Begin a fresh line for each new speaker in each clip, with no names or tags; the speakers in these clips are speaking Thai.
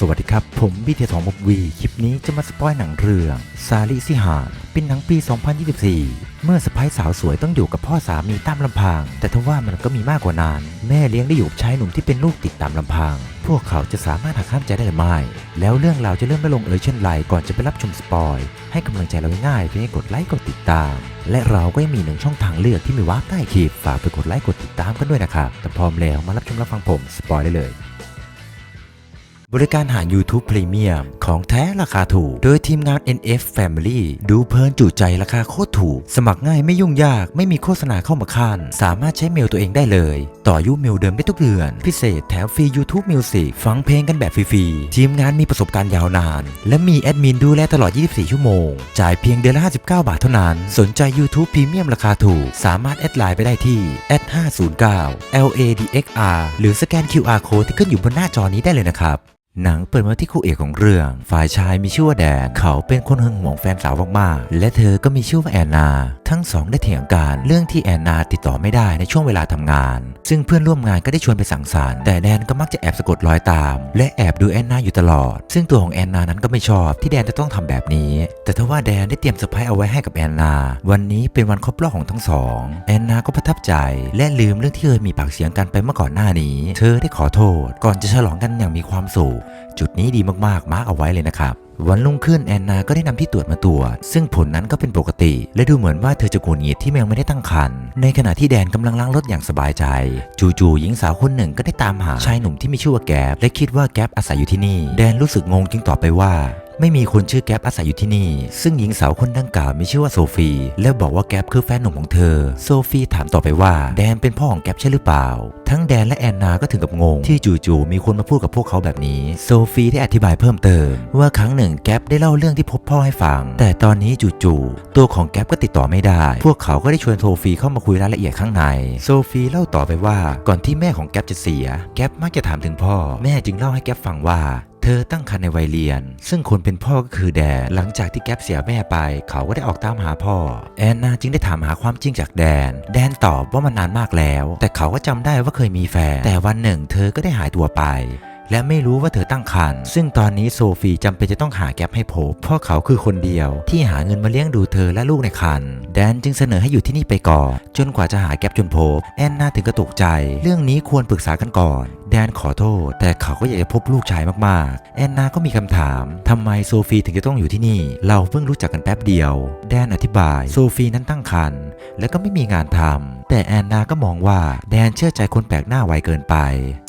สวัสดีครับ ผมบีเทียสองบวี คลิปนี้จะมาสปอยหนังเรื่อง ซาลิซิหานเป็นหนังปี 2024 เมื่อสไปสาวสวยต้องอยู่กับพ่อสามีตามลำพัง แต่ทว่ามันก็มีมากกว่านั้น แม่เลี้ยงได้อยู่กับชายหนุ่มที่เป็นลูกติดตามลำพัง พวกเขาจะสามารถหักข้ามใจได้หรือไม่ แล้วเรื่องราวจะเริ่มไม่ลงเอยเช่นไรก่อนจะไปรับชมสปอย ให้กำลังใจเราง่ายๆเพียงแค่กดไลค์กดติดตาม และเราก็ยังมีหนึ่งช่องทางเลือกที่มีว่าร์ปใต้คลิปฝากไปกดไลค์กดติดตามกันด้วยนะครับแต่พร้อมแล้วมารับชมรับฟังผมสปอยได้เลย บริการหา YouTube Premium ของแท้ราคาถูก โดยทีมงาน NF Family ดูเพลินจุใจราคาโคตรถูก สมัครง่ายไม่ยุ่งยากไม่มีโฆษณาเข้ามาคันสามารถใช้เมลตัวเองได้เลย ต่อยุเมลเดิมได้ทุกเดือน พิเศษแถมฟรี YouTube Music ฟังเพลงกันแบบฟรีๆ ทีมงานมีประสบการณ์ยาวนาน และมีแอดมินดูแลตลอด 24 ชั่วโมง จ่ายเพียงเดือนละ 59 บาทเท่านั้น สนใจ YouTube Premium ราคาถูก สามารถแอดไลน์ไปได้ที่ @509 LADXR หรือสแกน QR Code ที่ขึ้นอยู่บนหน้าจอนี้ได้เลยนะครับ หนังเปิดมาที่คู่เอกของเรื่อง ฝ่ายชายมีชื่อว่าแดน เขาเป็นคนหึงหวงแฟนสาวมากๆ และเธอก็มีชื่อว่าแอนนา ทั้งสองได้เถียงกันเรื่องที่แอนนาติดต่อไม่ได้ในช่วงเวลาทำงาน ซึ่งเพื่อนร่วมงานก็ได้ชวนไปสังสรรค์ แต่แดนก็มักจะแอบสะกดรอยตาม และแอบดูแอนนาอยู่ตลอด ซึ่งตัวของแอนนานั้นก็ไม่ชอบที่แดนจะต้องทำแบบนี้ แต่ทว่าแดนได้เตรียมเซอร์ไพรส์เอาไว้ให้กับแอนนา วันนี้เป็นวันครบรอบของทั้งสอง แอนนาก็ประทับใจ และลืมเรื่องที่เคยมีปากเสียงกันไปเมื่อก่อนหน้านี้ เธอได้ขอโทษ ก่อนจะฉลองกันอย่างมีความสุขจุดนี้ดีมากๆ มาร์กเอาไว้เลยนะครับวันรุ่งขึ้นแอนนาก็ได้นำที่ตรวจมาตรวจซึ่งผลนั้นก็เป็นปกติ และดูเหมือนว่าเธอจะโกรธหงิดที่แมงไม่ได้ตั้งครรภ์ในขณะที่แดนกำลังล้างรถอย่างสบายใจ จู่ๆหญิงสาวคนหนึ่งก็ได้ตามหาชายหนุ่มที่มีชื่อว่าแก๊บและคิดว่าแก๊บอาศัยอยู่ที่นี่ แดนรู้สึกงงจึงตอบไปว่า ไม่มีคนชื่อแก๊ปอาศัยอยู่ที่นี่ ซึ่งหญิงสาวคนดังกล่าวมีชื่อว่าโซฟี และบอกว่าแก๊ปคือแฟนหนุ่มของเธอ โซฟีถามต่อไปว่าแดนเป็นพ่อของแก๊ปใช่หรือเปล่า ทั้งแดนและแอนนาก็ถึงกับงง ที่จู่ๆมีคนมาพูดกับพวกเขาแบบนี้ โซฟีได้อธิบายเพิ่มเติม ว่าครั้งหนึ่งแก๊ปได้เล่าเรื่องที่พบพ่อให้ฟัง แต่ตอนนี้จู่ๆตัวของแก๊ปก็ติดต่อไม่ได้ พวกเขาก็ได้ชวนโซฟีเข้ามาคุยรายละเอียดข้างใน โซฟีเล่าต่อไปว่าก่อนที่แม่ของแก๊ปจะเสีย แก๊ปมักจะถามถึงพ่อ แม่จึงเล่าให้แก๊ปฟังว่า เธอตั้งครรภ์ในวัยเรียน ซึ่งคนเป็นพ่อก็คือแดน หลังจากที่แก๊ปเสียแม่ไป เขาก็ได้ออกตามหาพ่อ แอนนาจึงได้ถามหาความจริงจากแดน แดนตอบว่ามันนานมากแล้ว แต่เขาก็จำได้ว่าเคยมีแฟน แต่วันหนึ่งเธอก็ได้หายตัวไปและไม่รู้ว่าเธอตั้งครรภ์ ซึ่งตอนนี้โซฟีจำเป็นจะต้องหาแก๊ปให้พบ เพราะเขาคือคนเดียว ที่หาเงินมาเลี้ยงดูเธอและลูกในครรภ์ แดนจึงเสนอให้อยู่ที่นี่ไปก่อน จนกว่าจะหาแก๊ปจนพบ แอนนาถึงกระตกใจ เรื่องนี้ควรปรึกษากันก่อน แดนขอโทษ แต่เขาก็อยากจะพบลูกชายมากๆ แอนนาก็มีคำถามทำไมโซฟีถึงจะต้องอยู่ที่นี่ เราเพิ่งรู้จักกันแป๊บเดียว แดนอธิบาย โซฟีนั้นตั้งครรภ์และก็ไม่มีงานทำแต่แอนนาก็มองว่าแดนเชื่อใจคนแปลกหน้าไวเกินไป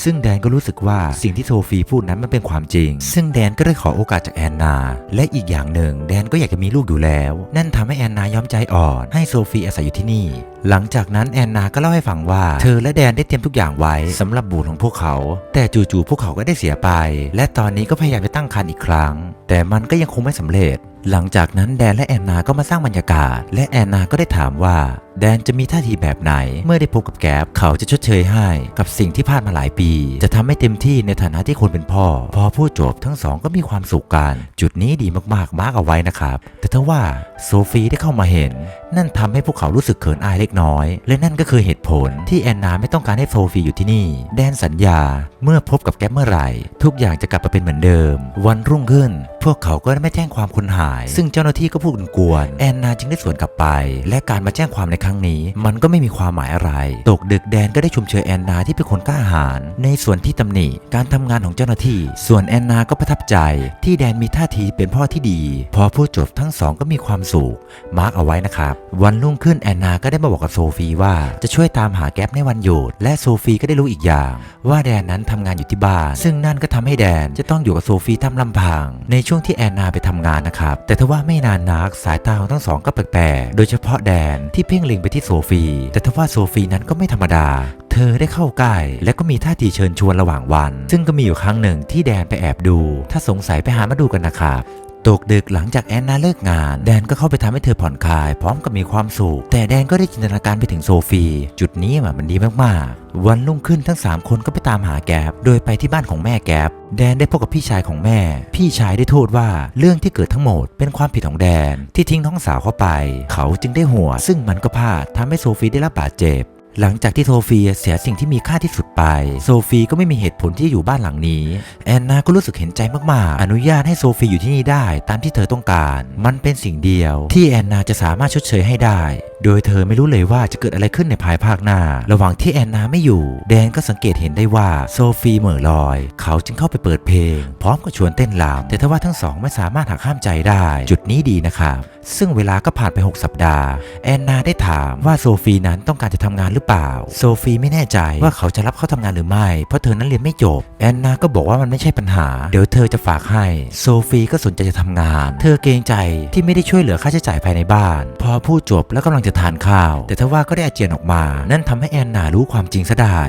ซึ่งแดนก็รู้สึกว่าสิ่งที่โซฟีพูดนั้นมันเป็นความจริง ซึ่งแดนก็ได้ขอโอกาสจากแอนนา และอีกอย่างหนึ่ง แดนก็อยากจะมีลูกอยู่แล้ว นั่นทำให้แอนนายอมใจอ่อน ให้โซฟีอาศัยอยู่ที่นี่ หลังจากนั้นแอนนาก็เล่าให้ฟังว่า เธอและแดนได้เตรียมทุกอย่างไว้สำหรับบุตรของพวกเขาแต่จู่ๆพวกเขาก็ได้เสียไป และตอนนี้ก็พยายามจะตั้งครรภ์อีกครั้ง แต่มันก็ยังคงไม่สำเร็จ หลังจากนั้นแดนและแอนนาก็มาสร้างบรรยากาศ และแอนนาก็ได้ถามว่า แดนจะมีท่าทีแบบไหน เมื่อได้พบกับแก๊ปเขาจะชดเชยให้ กับสิ่งที่พลาดมาหลายปี จะทำให้เต็มที่ในฐานะที่คนเป็นพ่อ พอพูดจบทั้งสองก็มีความสุขกัน จุดนี้ดีมากๆมาร์กเอาไว้นะครับ แต่ถ้าว่าโซฟีได้เข้ามาเห็น นั่นทำให้พวกเขารู้สึกเขินอายเล็กน้อย และนั่นก็คือเหตุผลที่แอนนาไม่ต้องการให้โซฟีอยู่ที่นี่ แดนสัญญา เมื่อพบกับแก๊ปเมื่อไหร่ ทุกอย่างจะกลับมาเป็นเหมือนเดิม วันรุ่งขึ้น พวกเขาก็ได้ไม่แจ้งความคนหาย ซึ่งเจ้าหน้าที่ก็พูดกวนแอนนาจึงได้สวนกลับไป และการมาแจ้งความในครั้งนี้ มันก็ไม่มีความหมายอะไร ตกดึกแดนก็ได้ชมเชยแอนนาที่เป็นคนกล้าหาญในส่วนที่ตำหนิการทำงานของเจ้าหน้าที่ ส่วนแอนนาก็ประทับใจที่แดนมีท่าทีเป็นพ่อที่ดี พอพูดจบทั้งสองก็มีความสุขมาร์กเอาไว้นะครับวันรุ่งขึ้นแอนนาก็ได้มาบอกกับโซฟีว่าจะช่วยตามหาแก๊ปในวันหยุดและโซฟีก็ได้รู้อีกอย่าง ว่าแดนนั้นทำงานอยู่ที่บ้าน ซึ่งนั่นก็ทำให้แดนจะต้องอยู่กับโซฟีตามลำพังในช่วงวงที่แอนนาไปทำงานนะครับ แต่ทว่าไม่นานนักสายตาของทั้งสองก็แปลกๆ โดยเฉพาะแดนที่เพ่งเล็งไปที่โซฟี แต่ทว่าโซฟีนั้นก็ไม่ธรรมดา เธอได้เข้าใกล้และก็มีท่าทีเชิญชวนระหว่างวัน ซึ่งก็มีอยู่ครั้งหนึ่งที่แดนไปแอบดู ถ้าสงสัยไปหามาดูกันนะครับ ตกดึกหลังจากแอนนาเลิกงาน แดนก็เข้าไปทำให้เธอผ่อนคลาย พร้อมกับมีความสุข แต่แดนก็ได้จินตนาการไปถึงโซฟี จุดนี้มันดีมากๆ วันรุ่งขึ้นทั้ง 3 คนก็ไปตามหาแกบโดยไปที่บ้านของแม่แกบแดนได้พบกับพี่ชายของแม่ พี่ชายได้โทษว่าเรื่องที่เกิดทั้งหมดเป็นความผิดของแดน ที่ทิ้งน้องสาวเข้าไป เขาจึงได้หัว ซึ่งมันก็พลาดทำให้โซฟีได้รับบาดเจ็บ หลังจากที่โซฟีเสียสิ่งที่มีค่าที่สุดไป โซฟีก็ไม่มีเหตุผลที่อยู่บ้านหลังนี้ แอนนาก็รู้สึกเห็นใจมากๆ อนุญาตให้โซฟีอยู่ที่นี่ได้ตามที่เธอต้องการ มันเป็นสิ่งเดียว ที่แอนนาจะสามารถชดเชยให้ได้ โดยเธอไม่รู้เลยว่าจะเกิดอะไรขึ้นในภายภาคหน้า ระหว่างที่แอนนาไม่อยู่ แดนก็สังเกตเห็นได้ว่าโซฟีเหม่อลอย เขาจึงเข้าไปเปิดเพลง พร้อมกับชวนเต้นรำแต่ทว่าทั้งสองไม่สามารถหักห้ามใจได้ จุดนี้ดีนะครับซึ่งเวลาก็ผ่านไป 6 สัปดาห์ แอนนาได้ถามว่าโซฟีนั้นต้องการจะทำงานหรือเปล่า โซฟีไม่แน่ใจว่าเขาจะรับเขาทำงานหรือไม่ เพราะเธอนั้นเรียนไม่จบ แอนนาก็บอกว่ามันไม่ใช่ปัญหา เดี๋ยวเธอจะฝากให้ โซฟีก็สนใจจะทำงาน เธอเกรงใจที่ไม่ได้ช่วยเหลือค่าใช้จ่ายภายในบ้าน พอพูดจบแล้วกำลังจะทานข้าว แต่ทว่าก็ได้อาเจียนออกมา นั่นทำให้แอนนารู้ความจริงซะได้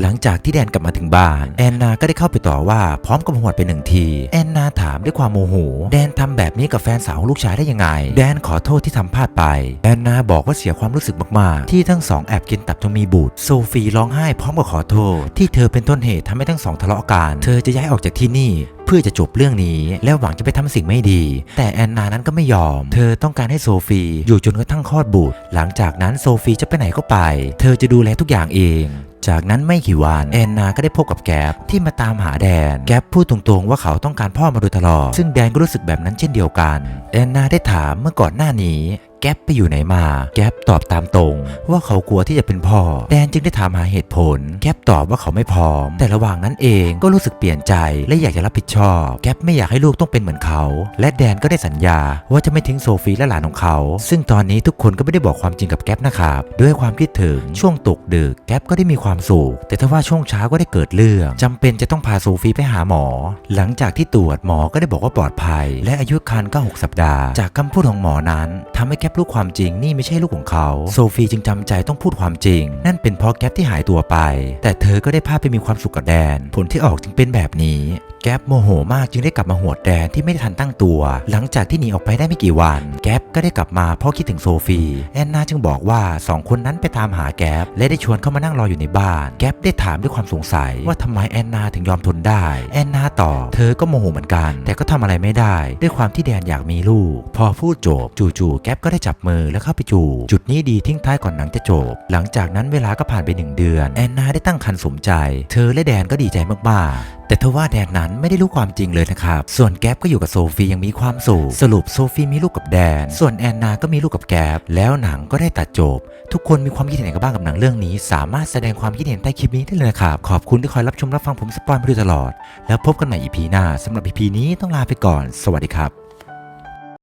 หลังจากที่แดนกลับมาถึงบ้าน แอนนาก็ได้เข้าไปต่อว่าพร้อมกับหวดไปหนึ่งที แอนนาถามด้วยความโมโห แดนทำแบบนี้กับแฟนสาวของลูกชายได้ยังไง แดนขอโทษที่ทำพลาดไป แอนนาบอกว่าเสียความรู้สึกมากๆ ที่ทั้งสองแอบกินตับจนมีบุตรโซฟีร้องไห้พร้อมกับขอโทษ ที่เธอเป็นต้นเหตุทำให้ทั้งสองทะเลาะกัน เธอจะย้ายออกจากที่นี่เพื่อจะจบเรื่องนี้และหวังจะไปทำสิ่งไม่ดี แต่แอนนานั้นก็ไม่ยอม เธอต้องการให้โซฟีอยู่จนกระทั่งคลอดบุตร หลังจากนั้นโซฟีจะไปไหนก็ไป เธอจะดูแลทุกอย่างเอง จากนั้นไม่กี่วันแอนนาก็ได้พบกับแกบที่มาตามหาแดน แกบพูดตรงๆว่าเขาต้องการพ่อมาโดยตลอด ซึ่งแดนก็รู้สึกแบบนั้นเช่นเดียวกัน แอนนาได้ถามเมื่อก่อนหน้านี้ แก๊ปไปอยู่ไหนมา แก๊ปตอบตามตรง ว่าเขากลัวที่จะเป็นพ่อ แดนจึงได้ถามหาเหตุผล แก๊ปตอบว่าเขาไม่พร้อม แต่ระหว่างนั้นเองก็รู้สึกเปลี่ยนใจและอยากจะรับผิดชอบ แก๊ปไม่อยากให้ลูกต้องเป็นเหมือนเขา และแดนก็ได้สัญญาว่าจะไม่ทิ้งโซฟีและหลานของเขา ซึ่งตอนนี้ทุกคนก็ไม่ได้บอกความจริงกับแก๊ปนะครับ ด้วยความคิดถึงช่วงตกดึกแก๊ปก็ได้มีความสุข แต่ถ้าว่าช่วงเช้าก็ได้เกิดเรื่องจำเป็นจะต้องพาโซฟีไปหาหมอ หลังจากที่ตรวจหมอก็ได้บอกว่าปลอดภัย และอายุครรภ์ก็6สัปดาห์ จากคำพูดของหมอนั้นทำให้แก๊ปรู้ความจริงนี่ไม่ใช่ลูกของเขา โซฟีจึงจำใจต้องพูดความจริง นั่นเป็นเพราะแก๊ปที่หายตัวไป แต่เธอก็ได้พาไปมีความสุขกับแดน ผลที่ออกจึงเป็นแบบนี้ แก๊ปโมโหมากจึงได้กลับมาหวดแดนที่ไม่ได้ทันตั้งตัว หลังจากที่หนีออกไปได้ไม่กี่วัน แก๊ปก็ได้กลับมาเพราะคิดถึงโซฟีแอนนาจึงบอกว่าสองคนนั้นไปตามหาแก๊ปและได้ชวนเข้ามานั่งรออยู่ในบ้าน แก๊ปได้ถามด้วยความสงสัยว่าทำไมแอนนาถึงยอมทนได้ แอนนาตอบเธอก็โมโหเหมือนกัน แต่ก็ทำอะไรไม่ได้ ด้วยความที่แดนอยากมีลูก พอพูดจบจู่ๆแก๊ปก็ได้จับมือแล้วเข้าไปจูบจุดนี้ดีทิ้งท้ายก่อนหนังจะจบ หลังจากนั้นเวลาก็ผ่านไปหนึ่งเดือน แอนนาได้ตั้งครรภ์สมใจ เธอและแดนก็ดีใจมากๆแต่ทว่าแดนนั้นไม่ได้รู้ความจริงเลยนะครับ ส่วนแก๊ปก็อยู่กับโซฟียังมีความสุข สรุปโซฟีมีลูกกับแดน ส่วนแอนนาก็มีลูกกับแก๊ป แล้วหนังก็ได้ตัดจบ ทุกคนมีความคิดเห็นกันบ้างกับหนังเรื่องนี้ สามารถแสดงความคิดเห็นใต้คลิปนี้ได้เลยนะครับ ขอบคุณที่คอยรับชมรับฟังผมสปอยมาโดยตลอด แล้วพบกันใหม่ EP หน้าสำหรับ EP นี้ต้องลาไปก่อน สวัสดีครับ